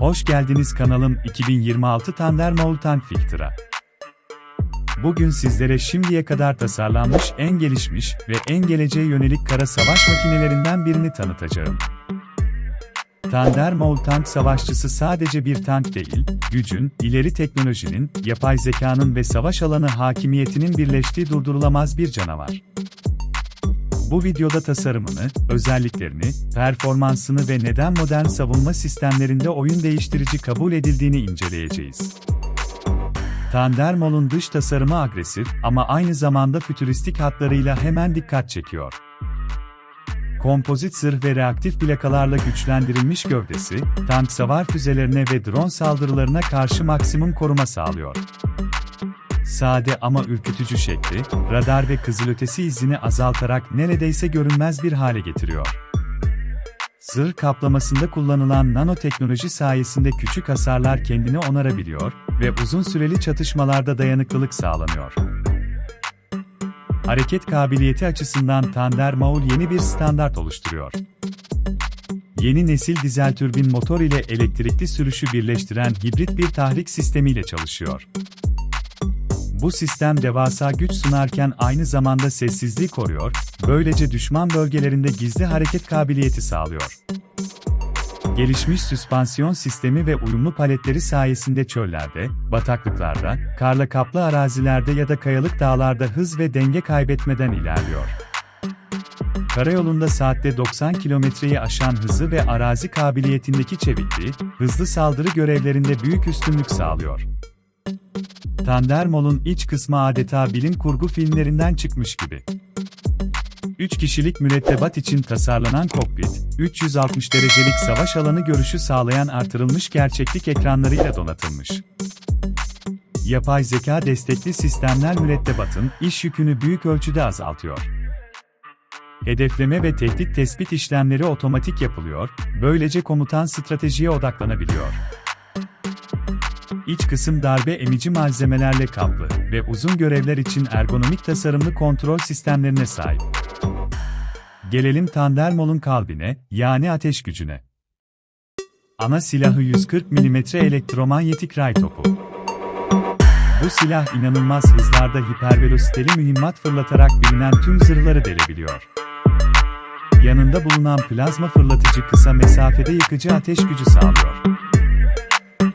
Hoş geldiniz kanalım 2026 Thunder Tank Filtra. Bugün sizlere şimdiye kadar tasarlanmış en gelişmiş ve en geleceğe yönelik kara savaş makinelerinden birini tanıtacağım. Thunder Tank savaşçısı sadece bir tank değil, gücün, ileri teknolojinin, yapay zekanın ve savaş alanı hakimiyetinin birleştiği durdurulamaz bir canavar. Bu videoda tasarımını, özelliklerini, performansını ve neden modern savunma sistemlerinde oyun değiştirici kabul edildiğini inceleyeceğiz. Tandermol'un dış tasarımı agresif ama aynı zamanda fütüristik hatlarıyla hemen dikkat çekiyor. Kompozit zırh ve reaktif plakalarla güçlendirilmiş gövdesi, tank savar füzelerine ve drone saldırılarına karşı maksimum koruma sağlıyor. Sade ama ürkütücü şekli, radar ve kızılötesi izini azaltarak neredeyse görünmez bir hale getiriyor. Zırh kaplamasında kullanılan nanoteknoloji sayesinde küçük hasarlar kendini onarabiliyor ve uzun süreli çatışmalarda dayanıklılık sağlanıyor. Hareket kabiliyeti açısından Thunder Maul yeni bir standart oluşturuyor. Yeni nesil dizel türbin motor ile elektrikli sürüşü birleştiren hibrit bir tahrik sistemiyle çalışıyor. Bu sistem devasa güç sunarken aynı zamanda sessizliği koruyor, böylece düşman bölgelerinde gizli hareket kabiliyeti sağlıyor. Gelişmiş süspansiyon sistemi ve uyumlu paletleri sayesinde çöllerde, bataklıklarda, karla kaplı arazilerde ya da kayalık dağlarda hız ve denge kaybetmeden ilerliyor. Karayolunda saatte 90 kilometreyi aşan hızı ve arazi kabiliyetindeki çevikliği, hızlı saldırı görevlerinde büyük üstünlük sağlıyor. Tandermol'un iç kısmı adeta bilim kurgu filmlerinden çıkmış gibi. 3 kişilik mürettebat için tasarlanan kokpit, 360 derecelik savaş alanı görüşü sağlayan artırılmış gerçeklik ekranlarıyla donatılmış. Yapay zeka destekli sistemler mürettebatın iş yükünü büyük ölçüde azaltıyor. Hedefleme ve tehdit tespit işlemleri otomatik yapılıyor, böylece komutan stratejiye odaklanabiliyor. İç kısım darbe emici malzemelerle kaplı ve uzun görevler için ergonomik tasarımlı kontrol sistemlerine sahip. Gelelim Tandermol'un kalbine, yani ateş gücüne. Ana silahı 140 mm elektromanyetik ray topu. Bu silah inanılmaz hızlarda hipervelositeli mühimmat fırlatarak bilinen tüm zırhları delebiliyor. Yanında bulunan plazma fırlatıcı kısa mesafede yıkıcı ateş gücü sağlıyor.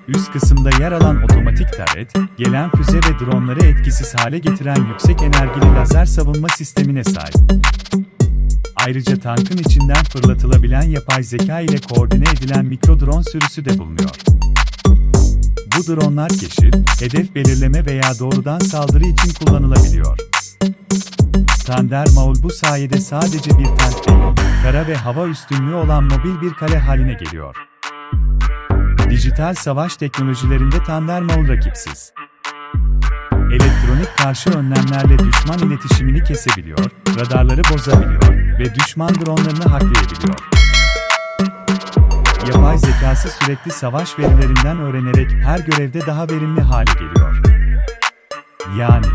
Üst kısımda yer alan otomatik taret, gelen füze ve dronları etkisiz hale getiren yüksek enerjili lazer savunma sistemine sahip. Ayrıca tankın içinden fırlatılabilen yapay zeka ile koordine edilen mikro drone sürüsü de bulunuyor. Bu dronlar keşif, hedef belirleme veya doğrudan saldırı için kullanılabiliyor. Thunder Maul bu sayede sadece bir tank değil, kara ve hava üstünlüğü olan mobil bir kale haline geliyor. Dijital savaş teknolojilerinde Thunder Maul rakipsiz. Elektronik karşı önlemlerle düşman iletişimini kesebiliyor, radarları bozabiliyor ve düşman dronlarını haklayabiliyor. Yapay zekası sürekli savaş verilerinden öğrenerek her görevde daha verimli hale geliyor. Yani